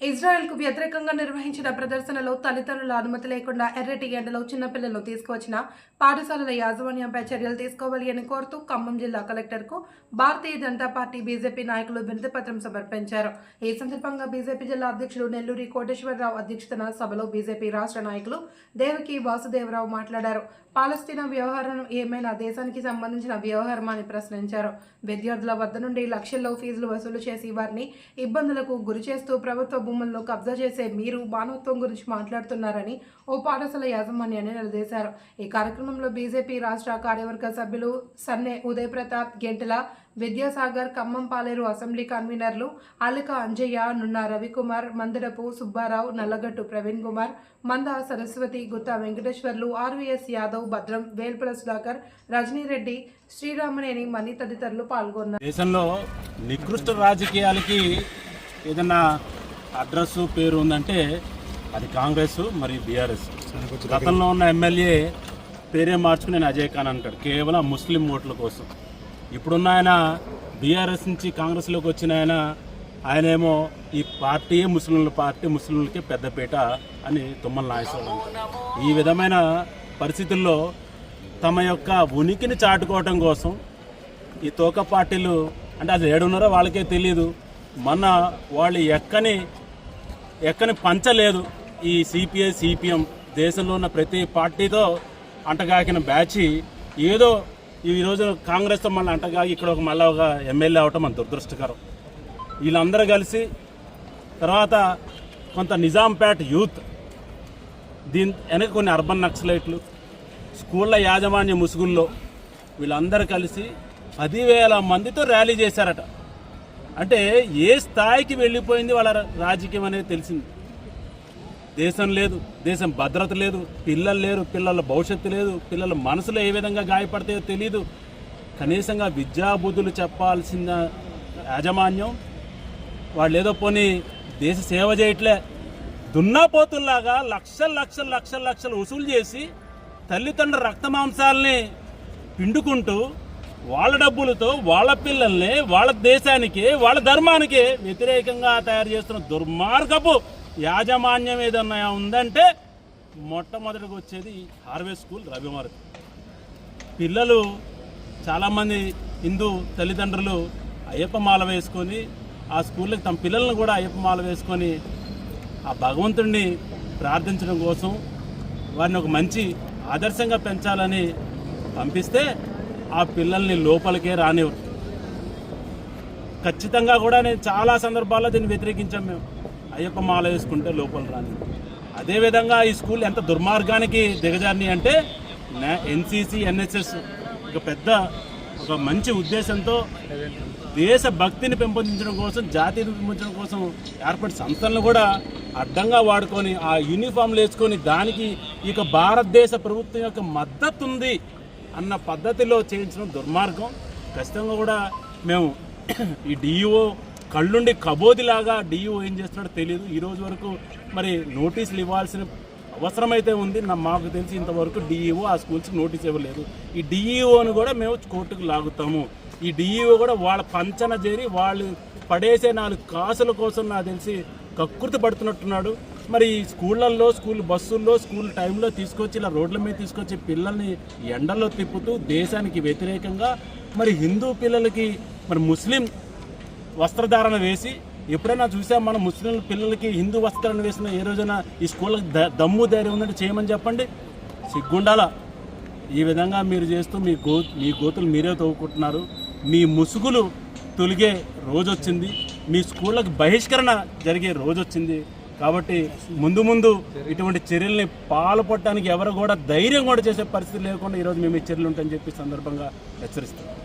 ఇజ్రాయెల్కు వ్యతిరేకంగా నిర్వహించిన ప్రదర్శనలో తల్లిదండ్రుల అనుమతి లేకుండా ఎర్రటి ఎండలో చిన్నపిల్లలను తీసుకువచ్చిన పాఠశాలల యాజమాన్యంపై చర్యలు తీసుకోవాలి అని కోరుతూ ఖమ్మం జిల్లా కలెక్టర్కు భారతీయ జనతా పార్టీ బీజేపీ నాయకులు వినతిపత్రం సమర్పించారు. ఈ సందర్భంగా బీజేపీ జిల్లా అధ్యక్షుడు నెల్లూరి కోటేశ్వరరావు అధ్యక్షతన సభలో బీజేపీ రాష్ట్ర నాయకులు దేవకి వాసుదేవరావు మాట్లాడారు. పాలస్తీనా వ్యవహారం ఏమైనా దేశానికి సంబంధించిన వ్యవహారం అని ప్రశ్నించారు. విద్యార్థుల వద్ద నుండి లక్షల్లో ఫీజులు వసూలు చేసి వారిని ఇబ్బందులకు గురి చేస్తూ ప్రభుత్వ భూములను కబ్జా చేసే మీరు మానవత్వం గురించి మాట్లాడుతున్నారని ఓ పాఠశాల యాజమాన్యాన్ని నిలదీశారు. ఈ కార్యక్రమంలో బీజేపీ రాష్ట్ర కార్యవర్గ సభ్యులు సన్నే ఉదయ్ ప్రతాప్ గెంటల విద్యాసాగర్ ఖమ్మంపాలేరు అసెంబ్లీ కన్వీనర్లు అలిక అంజయ్య నున్న రవికుమార్ మందడపు సుబ్బారావు నల్లగట్టు ప్రవీణ్ కుమార్ మంద సరస్వతి గుత్తా వెంకటేశ్వర్లు ఆర్వీఎస్ యాదవ్ భద్రం వేల్పుల సుధాకర్ రజనీరెడ్డి శ్రీరామనేని మణి తదితరులు పాల్గొన్నారు. దేశంలో నికృష్ట రాజకీయాలకి ఏదన్నా అడ్రస్ పేరు ఉందంటే అది కాంగ్రెస్ మరియు బీఆర్ఎస్. గతంలో ఉన్న ఎమ్మెల్యే పేరే మార్చుకుని నేను అజయ్ ఖాన్ అంటాడు. కేవలం ముస్లిం ఓట్ల కోసం. ఇప్పుడున్న ఆయన బీఆర్ఎస్ నుంచి కాంగ్రెస్లోకి వచ్చిన ఆయన ఆయనేమో ఈ పార్టీయే ముస్లింల పార్టీ ముస్లింలకే పెద్దపీట అని తుమ్మల నాగేశ్వరరావు అంటారు ఈ విధమైన పరిస్థితుల్లో తమ యొక్క ఉనికిని చాటుకోవటం కోసం ఈ తోక పార్టీలు అంటే అది ఏడున్నారో వాళ్ళకే తెలియదు మన వాళ్ళు ఎక్కని ఎక్కని పంచలేదు ఈ సిపిఐ సిపిఎం దేశంలో ఉన్న ప్రతి పార్టీతో అంటగాకిన బ్యాచ్ ఏదో ఈ రోజు కాంగ్రెస్తో మళ్ళీ అంటగాకి ఇక్కడ ఒక మళ్ళీ ఒక ఎమ్మెల్యే అవటం మన దురదృష్టకరం. వీళ్ళందరూ కలిసి తర్వాత కొంత నిజాంపేట యూత్ దీని వెనక కొన్ని అర్బన్ నక్సలైట్లు స్కూళ్ళ యాజమాన్య ముసుగుల్లో వీళ్ళందరూ కలిసి పదివేల మందితో ర్యాలీ చేశారట. అంటే ఏ స్థాయికి వెళ్ళిపోయింది వాళ్ళ రాజకీయం అనేది తెలిసింది. దేశం లేదు దేశం భద్రత లేదు పిల్లలు లేరు పిల్లల భవిష్యత్తు లేదు పిల్లల మనసులో ఏ విధంగా గాయపడతాయో తెలియదు కనీసంగా విద్యాబుద్ధులు చెప్పాల్సిన యాజమాన్యం వాళ్ళు ఏదో పోనీ దేశ సేవ చేయట్లే. దున్నాపోతుల్లాగా లక్షల లక్షల లక్షల లక్షలు వసూలు చేసి తల్లిదండ్రుల రక్తమాంసాలని పిండుకుంటూ వాళ్ళ డబ్బులతో వాళ్ళ పిల్లల్ని వాళ్ళ దేశానికి వాళ్ళ ధర్మానికి వ్యతిరేకంగా తయారు చేస్తున్న దుర్మార్గపు యాజమాన్యం ఏదన్నా ఉందంటే మొట్టమొదటిగా వచ్చేది హార్వెస్ట్ స్కూల్ రవిమారుతి. పిల్లలు చాలామంది హిందూ తల్లిదండ్రులు అయ్యప్ప మాల వేసుకొని ఆ స్కూల్కి తమ పిల్లలను కూడా అయ్యప్ప మాల వేసుకొని ఆ భగవంతుడిని ప్రార్థించడం కోసం వారిని ఒక మంచి ఆదర్శంగా పెంచాలని పంపిస్తే ఆ పిల్లల్ని లోపలికే రానివ్వరు ఖచ్చితంగా కూడా నేను చాలా సందర్భాల్లో దీన్ని వ్యతిరేకించాం మేము. అయ్యప్ప మాల వేసుకుంటే లోపల రాని. అదేవిధంగా ఈ స్కూల్ ఎంత దుర్మార్గానికి దిగజారిని అంటే ఎన్సీసీ ఎన్ఎస్ఎస్ ఒక పెద్ద ఒక మంచి ఉద్దేశంతో దేశ భక్తిని పెంపొందించడం కోసం జాతిని పెంపొందించడం కోసం ఏర్పడిన సంస్థలను కూడా అడ్డంగా వాడుకొని ఆ యూనిఫామ్లు వేసుకొని దానికి ఇక భారతదేశ ప్రభుత్వం యొక్క మద్దతు ఉంది. అన్న పద్ధతిలో చేయించడం దుర్మార్గం. ఖచ్చితంగా కూడా మేము ఈ డిఈఓ కళ్ళుండి కబోదిలాగా డిఈఓ ఏం చేస్తున్నాడో తెలియదు ఈ రోజు వరకు మరి నోటీసులు ఇవ్వాల్సిన అవసరమైతే ఉంది. నా మాకు తెలిసి ఇంతవరకు డిఈఓ ఆ స్కూల్స్కి నోటీస్ ఇవ్వలేదు. ఈ డిఈఓని కూడా మేము కోర్టుకు లాగుతాము. ఈ డిఈఓ కూడా వాళ్ళ పంచన చేరి వాళ్ళు పడేసే నాలుగు కాసుల కోసం నాకు తెలిసి కక్కుర్తి పడుతున్నట్టున్నాడు. మరి ఈ స్కూళ్ళల్లో స్కూల్ బస్సుల్లో స్కూల్ టైంలో తీసుకొచ్చి ఇలా రోడ్ల మీద తీసుకొచ్చి పిల్లల్ని ఎండల్లో తిప్పుతూ దేశానికి వ్యతిరేకంగా మరి హిందూ పిల్లలకి మరి ముస్లిం వస్త్రధారణ వేసి ఎప్పుడైనా చూసాం మనం ముస్లిం పిల్లలకి హిందూ వస్త్రాన్ని వేసిన ఏ రోజైనా ఈ స్కూళ్ళకి ద- దమ్ము ధైర్యం ఉందంటే చేయమని చెప్పండి. సిగ్గుండాల? ఈ విధంగా మీరు చేస్తూ మీ గో మీ గోతులు మీరే తవ్వుకుంటున్నారు. మీ ముసుగులు తొలిగే రోజు వచ్చింది మీ స్కూళ్ళకి బహిష్కరణ జరిగే రోజు వచ్చింది కాబట్టి ముందు ముందు ఇటువంటి చర్యల్ని పాల్పడటానికి ఎవరు కూడా ధైర్యం కూడా చేసే పరిస్థితి లేకుండా ఈరోజు మేము ఈ చర్యలు ఉంటాయని చెప్పి సందర్భంగా హెచ్చరిస్తాం